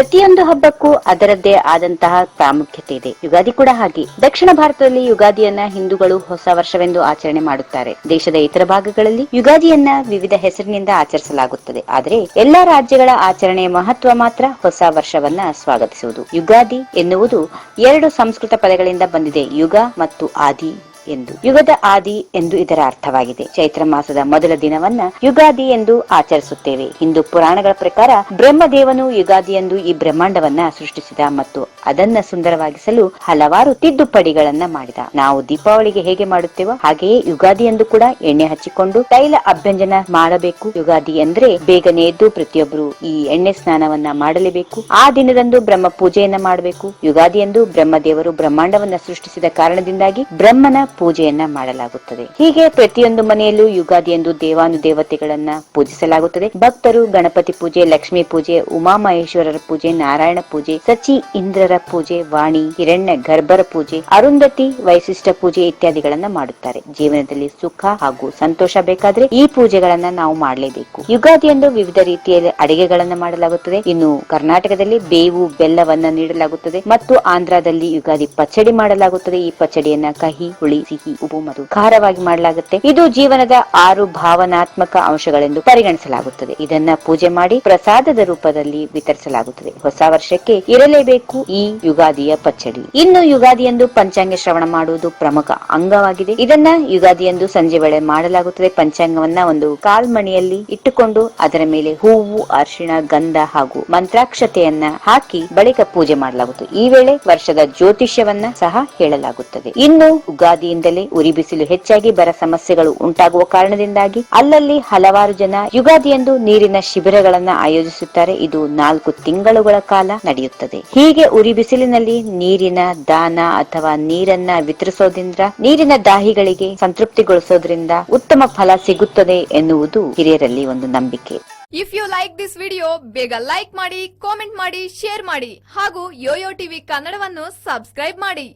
ಪ್ರತಿಯೊಂದು ಹಬ್ಬಕ್ಕೂ ಅದರದ್ದೇ ಆದಂತಹ ಪ್ರಾಮುಖ್ಯತೆ ಇದೆ. ಯುಗಾದಿ ಕೂಡ ಹಾಗೆ. ದಕ್ಷಿಣ ಭಾರತದಲ್ಲಿ ಯುಗಾದಿಯನ್ನ ಹಿಂದೂಗಳು ಹೊಸ ವರ್ಷವೆಂದು ಆಚರಣೆ ಮಾಡುತ್ತಾರೆ. ದೇಶದ ಇತರ ಭಾಗಗಳಲ್ಲಿ ಯುಗಾದಿಯನ್ನ ವಿವಿಧ ಹೆಸರಿನಿಂದ ಆಚರಿಸಲಾಗುತ್ತದೆ. ಆದರೆ ಎಲ್ಲಾ ರಾಜ್ಯಗಳ ಆಚರಣೆಯ ಮಹತ್ವ ಮಾತ್ರ ಹೊಸ ವರ್ಷವನ್ನ ಸ್ವಾಗತಿಸುವುದು. ಯುಗಾದಿ ಎನ್ನುವುದು ಎರಡು ಸಂಸ್ಕೃತ ಪದಗಳಿಂದ ಬಂದಿದೆ. ಯುಗ ಮತ್ತು ಆದಿ. ಎಂದು, ಯುಗದ ಆದಿ ಎಂದು ಇದರ ಅರ್ಥವಾಗಿದೆ. ಚೈತ್ರ ಮಾಸದ ಮೊದಲ ದಿನವನ್ನ ಯುಗಾದಿ ಎಂದು ಆಚರಿಸುತ್ತೇವೆ. ಹಿಂದೂ ಪುರಾಣಗಳ ಪ್ರಕಾರ ಬ್ರಹ್ಮದೇವನು ಯುಗಾದಿಯಂದು ಈ ಬ್ರಹ್ಮಾಂಡವನ್ನ ಸೃಷ್ಟಿಸಿದ ಮತ್ತು ಅದನ್ನ ಸುಂದರವಾಗಿಸಲು ಹಲವಾರು ತಿದ್ದುಪಡಿಗಳನ್ನ ಮಾಡಿದ. ನಾವು ದೀಪಾವಳಿಗೆ ಹೇಗೆ ಮಾಡುತ್ತೇವೋ ಹಾಗೆಯೇ ಯುಗಾದಿಯಂದು ಕೂಡ ಎಣ್ಣೆ ಹಚ್ಚಿಕೊಂಡು ತೈಲ ಅಭ್ಯಂಜನ ಮಾಡಬೇಕು. ಯುಗಾದಿ ಅಂದ್ರೆ ಬೇಗನೆ ಎದ್ದು ಪ್ರತಿಯೊಬ್ಬರು ಈ ಎಣ್ಣೆ ಸ್ನಾನವನ್ನ ಮಾಡಲೇಬೇಕು. ಆ ದಿನದಂದು ಬ್ರಹ್ಮ ಪೂಜೆಯನ್ನ ಮಾಡಬೇಕು. ಯುಗಾದಿಯಂದು ಬ್ರಹ್ಮದೇವರು ಬ್ರಹ್ಮಾಂಡವನ್ನ ಸೃಷ್ಟಿಸಿದ ಕಾರಣದಿಂದಾಗಿ ಬ್ರಹ್ಮನ ಪೂಜೆಯನ್ನ ಮಾಡಲಾಗುತ್ತದೆ. ಹೀಗೆ ಪ್ರತಿಯೊಂದು ಮನೆಯಲ್ಲೂ ಯುಗಾದಿಯಂದು ದೇವಾನುದೇವತೆಗಳನ್ನ ಪೂಜಿಸಲಾಗುತ್ತದೆ. ಭಕ್ತರು ಗಣಪತಿ ಪೂಜೆ, ಲಕ್ಷ್ಮೀ ಪೂಜೆ, ಉಮಾಮಹೇಶ್ವರರ ಪೂಜೆ, ನಾರಾಯಣ ಪೂಜೆ, ಸಚಿ ಇಂದ್ರರ ಪೂಜೆ, ವಾಣಿ, ಹಿರಣ್ಯ ಗರ್ಭರ ಪೂಜೆ, ಅರುಂಧತಿ ವೈಶಿಷ್ಟ ಪೂಜೆ ಇತ್ಯಾದಿಗಳನ್ನ ಮಾಡುತ್ತಾರೆ. ಜೀವನದಲ್ಲಿ ಸುಖ ಹಾಗೂ ಸಂತೋಷ ಬೇಕಾದ್ರೆ ಈ ಪೂಜೆಗಳನ್ನ ನಾವು ಮಾಡಲೇಬೇಕು. ಯುಗಾದಿಯಂದು ವಿವಿಧ ರೀತಿಯಲ್ಲಿ ಅಡಿಗೆಗಳನ್ನ ಮಾಡಲಾಗುತ್ತದೆ. ಇನ್ನು ಕರ್ನಾಟಕದಲ್ಲಿ ಬೇವು, ಬೆಲ್ಲವನ್ನ ನೀಡಲಾಗುತ್ತದೆ. ಮತ್ತು ಆಂಧ್ರದಲ್ಲಿ ಯುಗಾದಿ ಪಚ್ಚಡಿ ಮಾಡಲಾಗುತ್ತದೆ. ಈ ಪಚ್ಚಡಿಯನ್ನ ಕಹಿ, ಹುಳಿ ಸಿಹಿ ಉಬು ಖಾರವಾಗಿ ಮಾಡಲಾಗುತ್ತೆ. ಇದು ಜೀವನದ ಆರು ಭಾವನಾತ್ಮಕ ಅಂಶಗಳೆಂದು ಪರಿಗಣಿಸಲಾಗುತ್ತದೆ. ಇದನ್ನ ಪೂಜೆ ಮಾಡಿ ಪ್ರಸಾದದ ರೂಪದಲ್ಲಿ ವಿತರಿಸಲಾಗುತ್ತದೆ. ಹೊಸ ವರ್ಷಕ್ಕೆ ಇರಲೇಬೇಕು ಈ ಯುಗಾದಿಯ ಪಚ್ಚಡಿ. ಇನ್ನು ಯುಗಾದಿಯಂದು ಪಂಚಾಂಗ ಶ್ರವಣ ಮಾಡುವುದು ಪ್ರಮುಖ ಅಂಗವಾಗಿದೆ. ಇದನ್ನ ಯುಗಾದಿಯಂದು ಸಂಜೆ ವೇಳೆ ಮಾಡಲಾಗುತ್ತದೆ. ಪಂಚಾಂಗವನ್ನ ಒಂದು ಕಾಲ್ಮಣಿಯಲ್ಲಿ ಇಟ್ಟುಕೊಂಡು ಅದರ ಮೇಲೆ ಹೂವು, ಅರಿಶಿಣ, ಗಂಧ ಹಾಗೂ ಮಂತ್ರಾಕ್ಷತೆಯನ್ನ ಹಾಕಿ ಬಳಿಕ ಪೂಜೆ ಮಾಡಲಾಗುತ್ತದೆ ಈ ವೇಳೆ ವರ್ಷದ ಜ್ಯೋತಿಷ್ಯವನ್ನ ಸಹ ಹೇಳಲಾಗುತ್ತದೆ. ಇನ್ನು ಯುಗಾದಿಯಿಂದಲೇ ಉರಿ ಬಿಸಿಲು ಹೆಚ್ಚಾಗಿ ಬರ ಸಮಸ್ಯೆಗಳು ಉಂಟಾಗುವ ಕಾರಣದಿಂದಾಗಿ ಅಲ್ಲಲ್ಲಿ ಹಲವಾರು ಜನ ಯುಗಾದಿಯಂದು ನೀರಿನ ಶಿಬಿರಗಳನ್ನ ಆಯೋಜಿಸುತ್ತಾರೆ. ಇದು ನಾಲ್ಕು ತಿಂಗಳುಗಳ ಕಾಲ ನಡೆಯುತ್ತದೆ. ಹೀಗೆ ಉರಿ ಬಿಸಿಲಿನಲ್ಲಿ ನೀರಿನ ದಾನ ಅಥವಾ ನೀರನ್ನ ವಿತರಿಸೋದ್ರಿಂದ, ನೀರಿನ ದಾಹಿಗಳಿಗೆ ಸಂತೃಪ್ತಿಗೊಳಿಸೋದ್ರಿಂದ ಉತ್ತಮ ಫಲ ಸಿಗುತ್ತದೆ ಎನ್ನುವುದು ಹಿರಿಯರಲ್ಲಿ ಒಂದು ನಂಬಿಕೆ. If you like this video ಬೇಗ ಲೈಕ್ ಮಾಡಿ ಕಾಮೆಂಟ್ ಮಾಡಿ ಶೇರ್ ಮಾಡಿ ಹಾಗೂ ಯೋಯೋ ಟಿವಿ ಕನ್ನಡವನ್ನು ಸಬ್ಸ್ಕ್ರೈಬ್ ಮಾಡಿ.